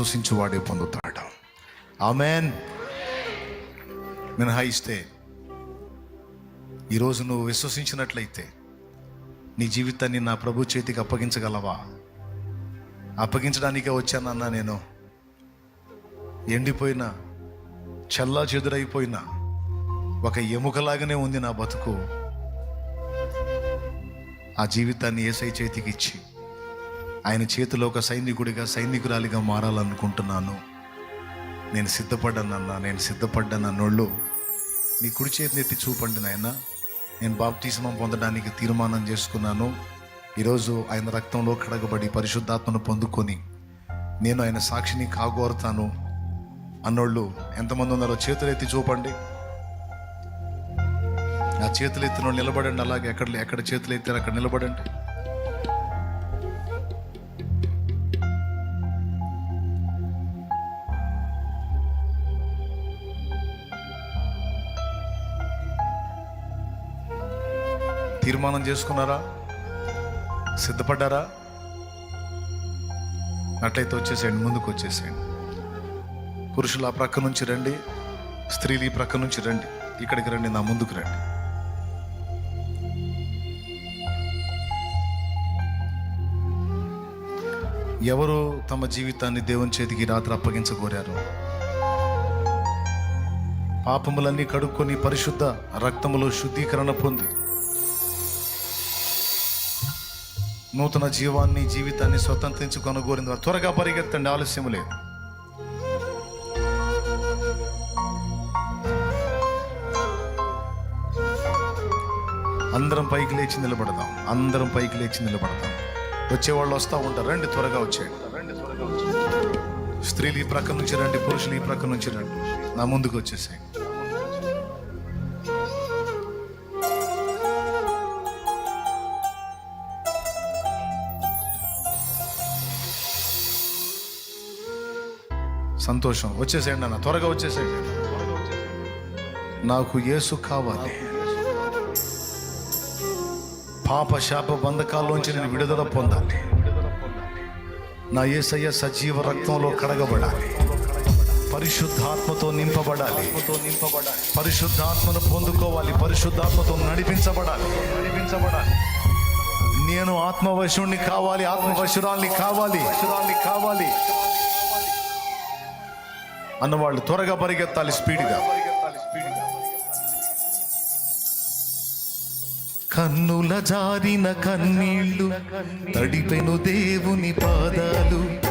విశ్వసించువాడే పొందుతాడు ఆమెన్. మినహాయిస్తే ఈరోజు నువ్వు విశ్వసించినట్లయితే నీ జీవితాన్ని నా ప్రభు చేతికి అప్పగించగలవా? అప్పగించడానికే వచ్చానన్నా నేను. ఎండిపోయిన చల్లా చెదురైపోయిన ఒక ఎముకలాగానే ఉంది నా బతుకు. ఆ జీవితాన్ని ఏసై చేతికి ఇచ్చి ఆయన చేతిలో ఒక సైనికుడిగా సైనికురాలిగా మారాలనుకుంటున్నాను. నేను సిద్ధపడ్డానన్నా నేను సిద్ధపడ్డానన్నోళ్ళు మీ కుడి చేతిని ఎత్తి చూపండి నాయన. నేను బాప్తిస్మం పొందడానికి తీర్మానం చేసుకున్నాను. ఈరోజు ఆయన రక్తంలో కడగబడి పరిశుద్ధాత్మను పొందుకొని నేను ఆయన సాక్షిని కాగోరుతాను. అన్నోళ్ళు ఎంతమంది ఉన్నారో చేతులు ఎత్తి చూపండి. నా చేతులు ఎత్తిన నిలబడండి అలాగే ఎక్కడ ఎక్కడ చేతులు ఎత్తారు అక్కడ నిలబడండి. తీర్మానం చేసుకున్నారా? సిద్ధపడ్డారా? అట్లయితే వచ్చేసేయండి ముందుకు వచ్చేసేయండి. పురుషులు ఆ ప్రక్క నుంచి రండి స్త్రీలు ఈ ప్రక్క నుంచి రండి ఇక్కడికి రండి నా ముందుకు రండి. ఎవరు తమ జీవితాన్ని దేవుని చేతికి రాత్రి అప్పగించగోరారు? పాపములన్నీ కడుక్కొని పరిశుద్ధ రక్తములో శుద్ధీకరణ పొంది నూతన జీవాన్ని జీవితాన్ని స్వతంత్రించుకొనగోరింది వారు త్వరగా పరిగెత్తండి ఆలస్యం లేదు. అందరం పైకి లేచి నిలబడదాం. అందరం పైకి లేచి నిలబడదాం. వచ్చేవాళ్ళు వస్తూ ఉంటారు. రండి త్వరగా వచ్చేయండి. స్త్రీలు ఈ ప్రక్క నుంచి రండి పురుషులు ఈ ప్రక్క నుంచి రండి. నా ముందుకు వచ్చేసాయి సంతోషం. వచ్చేసేయండి అన్న త్వరగా వచ్చేసేయండి. నాకు యేసు కావాలి. పాప శాప బంధకాల్లోంచి నేను విడుదల పొందాలి. నా ఏసయ్య సజీవ రక్తంలో కడగబడాలి. పరిశుద్ధాత్మతో నింపబడాలి. పరిశుద్ధాత్మను పొందుకోవాలి. పరిశుద్ధాత్మతో నడిపించబడాలి. నడిపించబడాలి నేను ఆత్మవశుణ్ణి కావాలి. ఆత్మవశురాల్ని కావాలి కావాలి. అన్నవాళ్ళు త్వరగా పరిగెత్తాలి స్పీడ్గా. కన్నుల జారిన కన్నీళ్ళు తడిపెను దేవుని పాదాలు.